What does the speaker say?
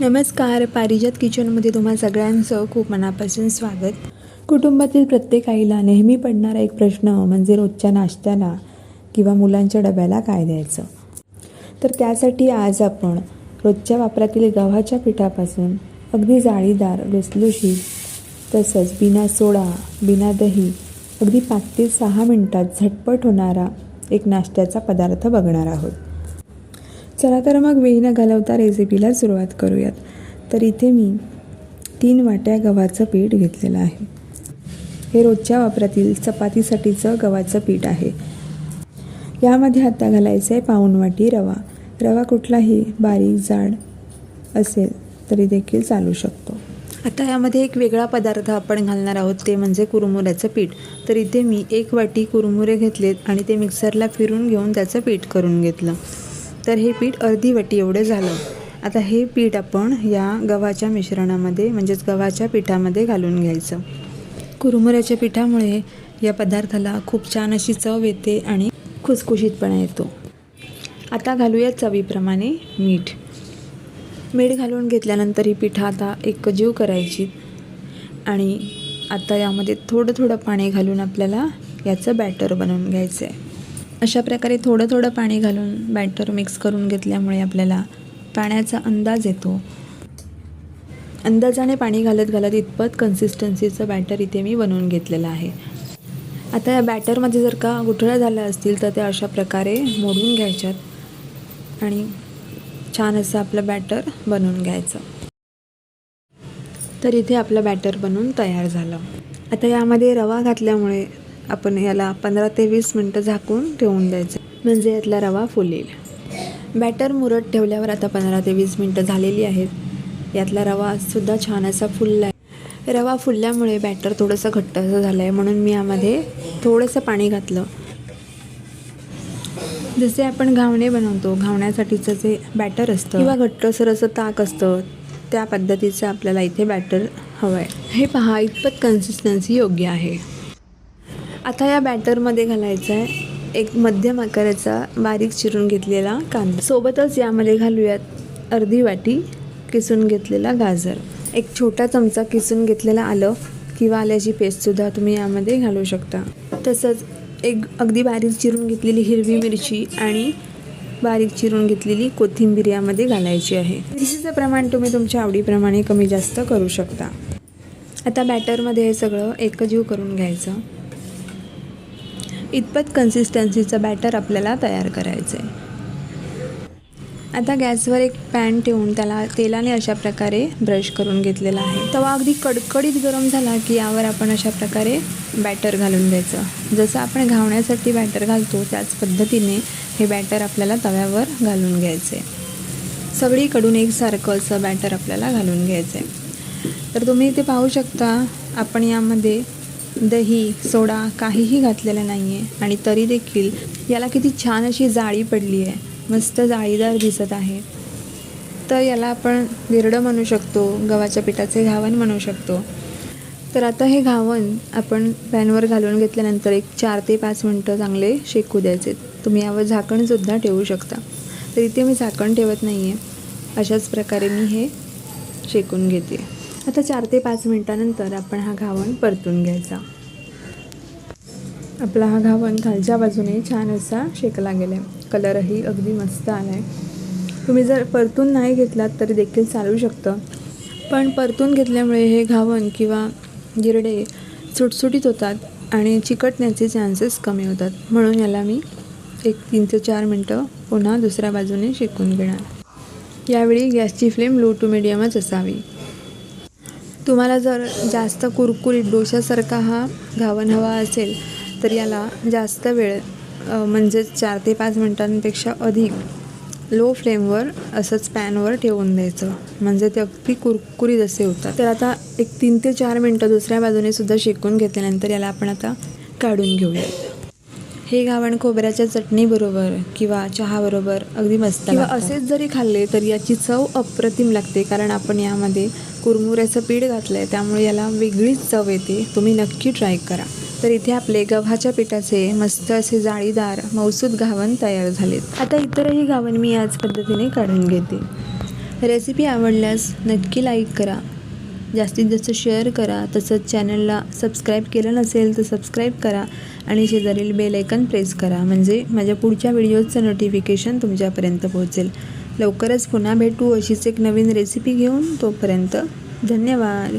नमस्कार. पारिजात किचनमध्ये तुम्हा सगळ्यांचं खूप मनापासून स्वागत. कुटुंबातील प्रत्येक आईला नेहमी पडणारा एक प्रश्न म्हणजे रोजच्या नाश्त्याला किंवा मुलांच्या डब्याला काय द्यायचं? तर त्यासाठी आज आपण रोजच्या वापरातील गव्हाच्या पिठापासून अगदी जाळीदार लुसलुशी तसंच बिना सोडा बिना दही अगदी पाच ते सहा मिनटात झटपट होणारा एक नाश्त्याचा पदार्थ बघणार आहोत. चला तर मग वेळ न घालवता रेसिपीला सुरुवात करूयात. तर इथे मी तीन वाट्या गव्हाचं पीठ घेतलेलं आहे. हे रोजच्या वापरातील चपातीसाठीचं गव्हाचं पीठ आहे. यामध्ये आता घालायचं आहे पाऊण वाटी रवा. रवा कुठलाही बारीक जाड असेल तरी देखील चालू शकतो. आता यामध्ये एक वेगळा पदार्थ आपण घालणार आहोत ते म्हणजे कुरमुऱ्याचं पीठ. तर इथे मी एक वाटी कुरमुरे घेतलेत आणि ते मिक्सरला फिरून घेऊन त्याचं पीठ करून घेतलं. तर हे पीठ अर्धी वाटी एवढं झालं. आता हे पीठ आपण या गव्हाच्या मिश्रणामध्ये म्हणजेच गव्हाच्या पिठामध्ये घालून घ्यायचं. कुरमुऱ्याच्या पिठामुळे या पदार्थाला खूप छान अशी चव येते आणि खुसखुशीतपणा येतो. आता घालूया चवीप्रमाणे मीठ. मीठ घालून घेतल्यानंतर ही पिठा आता एकजीव करायची. आणि आता यामध्ये थोडं थोडं पाणी घालून आपल्याला याचं बॅटर बनवून घ्यायचं आहे अशा प्रकारे थोडं थोडं पाणी घालून बॅटर मिक्स करून घेतल्यामुळे आपल्याला पाण्याचा अंदाज येतो. अंदाजाने पाणी घालत घालत इतपत कन्सिस्टन्सीचं बॅटर इथे मी बनवून घेतलेलं आहे. आता या बॅटरमध्ये जर का गुठळ्या झाल्या असतील तर त्या अशा प्रकारे मोडून घ्यायच्यात आणि छान असं आपलं बॅटर बनवून घ्यायचं. तर इथे आपलं बॅटर बनवून तयार झालं. आता यामध्ये रवा घातल्यामुळे आपण याला पंधरा ते वीस मिनटं झाकून ठेवून द्यायचं. म्हणजे यातला रवा फुलेल. बॅटर मुरत ठेवल्यावर आता पंधरा ते वीस मिनटं झालेली आहेत. यातला रवासुद्धा छान असा फुलला आहे रवा फुलल्यामुळे बॅटर थोडंसं घट्ट असं झालं आहे म्हणून मी यामध्ये थोडंसं पाणी घातलं. जसे आपण घावणे बनवतो घावण्यासाठीचं जे बॅटर असतं किंवा घट्टसर असं ताक असतं त्या पद्धतीचं आपल्याला इथे बॅटर हवं आहे हे पहा इतपत कन्सिस्टन्सी योग्य आहे. आता या बॅटरमध्ये घालायचं आहे एक मध्यम आकाराचा बारीक चिरून घेतलेला कांदा. सोबतच यामध्ये घालूयात अर्धी वाटी किसून घेतलेला गाजर. एक छोटा चमचा किसून घेतलेला आलं किंवा आल्याची पेस्टसुद्धा तुम्ही यामध्ये घालू शकता. तसंच एक अगदी बारीक चिरून घेतलेली हिरवी मिरची आणि बारीक चिरून घेतलेली कोथिंबीर यामध्ये घालायची आहे. मिरचीचं प्रमाण तुम्ही तुमच्या आवडीप्रमाणे कमी जास्त करू शकता. आता बॅटरमध्ये हे सगळं एकजीव करून घ्यायचं. इतपत कन्सिस्टन्सीचं बॅटर आपल्याला तयार करायचं आहे आता गॅसवर एक पॅन ठेवून त्याला तेलाने अशा प्रकारे ब्रश करून घेतलेला आहे. तवा अगदी कडकडीत गरम झाला की यावर आपण अशा प्रकारे बॅटर घालून द्यायचं. जसं आपण घावण्यासाठी बॅटर घालतो त्याच पद्धतीने हे बॅटर आपल्याला तव्यावर घालून घ्यायचं आहे सगळीकडून एकसारखं असं बॅटर आपल्याला घालून घ्यायचं आहे तर तुम्ही इथे पाहू शकता आपण यामध्ये दही सोडा काहीही घातलेलं नाही आहे आणि तरी देखील याला किती छान अशी जाळी पडली आहे. मस्त जाळीदार दिसत आहे. तर याला आपण विरडं म्हणू शकतो गव्हाच्या पिठाचे घावन म्हणू शकतो. तर आता हे घावन आपण पॅनवर घालून घेतल्यानंतर एक चार ते पाच मिनटं चांगले शेकू द्यायचे. तुम्ही यावर झाकणसुद्धा ठेवू शकता. तर इथे मी झाकण ठेवत नाही आहे अशाच प्रकारे मी हे शेकून घेते. आता चार ते पाच मिनटानंतर आपण हा घावन परतून घ्यायचा. आपला हा घावन खालच्या बाजूने छान असा शेकला गेला आहे कलरही अगदी मस्त आला आहे तुम्ही जर परतून नाही घेतलात तरी देखील चालू शकतं. पण परतून घेतल्यामुळे हे घावन किंवा गिरडे सुटसुटीत होतात आणि चिकटण्याचे चान्सेस कमी होतात. म्हणून याला मी एक तीन ते चार मिनटं पुन्हा दुसऱ्या बाजूने शेकून घेणार. यावेळी गॅसची फ्लेम लो टू मिडियमच असावी. तुम्हाला जर जास्त कुरकुरीत डोशासारखा हा घावन हवा असेल तर याला जास्त वेळ म्हणजेच चार ते पाच मिनटांपेक्षा अधिक लो फ्लेमवर असंच पॅनवर ठेवून द्यायचं. म्हणजे ते अगदी कुरकुरीत असे होतात. तर आता एक तीन ते चार मिनटं दुसऱ्या बाजूने सुद्धा शेकून घेतल्यानंतर याला आपण आता काढून घेऊया. हे घावण खोबऱ्याच्या चटणीबरोबर किंवा चहाबरोबर अगदी मस्त किंवा असेच जरी खाल्ले तर याची चव अप्रतिम लागते कारण आपण यामध्ये कुरमुऱ्याचं पीठ घातलं आहे त्यामुळे याला वेगळीच चव येते. तुम्ही नक्की ट्राय करा. तर इथे आपले गव्हाच्या पिठाचे मस्त असे जाळीदार मौसूद घावन तयार झालेत. आता इतरही घावन मी याच पद्धतीने काढून घेते. रेसिपी आवडल्यास नक्की लाईक करा. जास्तीत जास्त शेअर करा. तसंच चॅनलला सबस्क्राईब केलं नसेल तर सबस्क्राईब करा आणि शेजारील बेल आयकन प्रेस करा. म्हणजे माझ्या पुढच्या व्हिडिओजचं नोटिफिकेशन तुमच्यापर्यंत पोहोचेल. लवकरच पुन्हा भेटू अशीच एक नवीन रेसिपी घेऊन. तोपर्यंत धन्यवाद.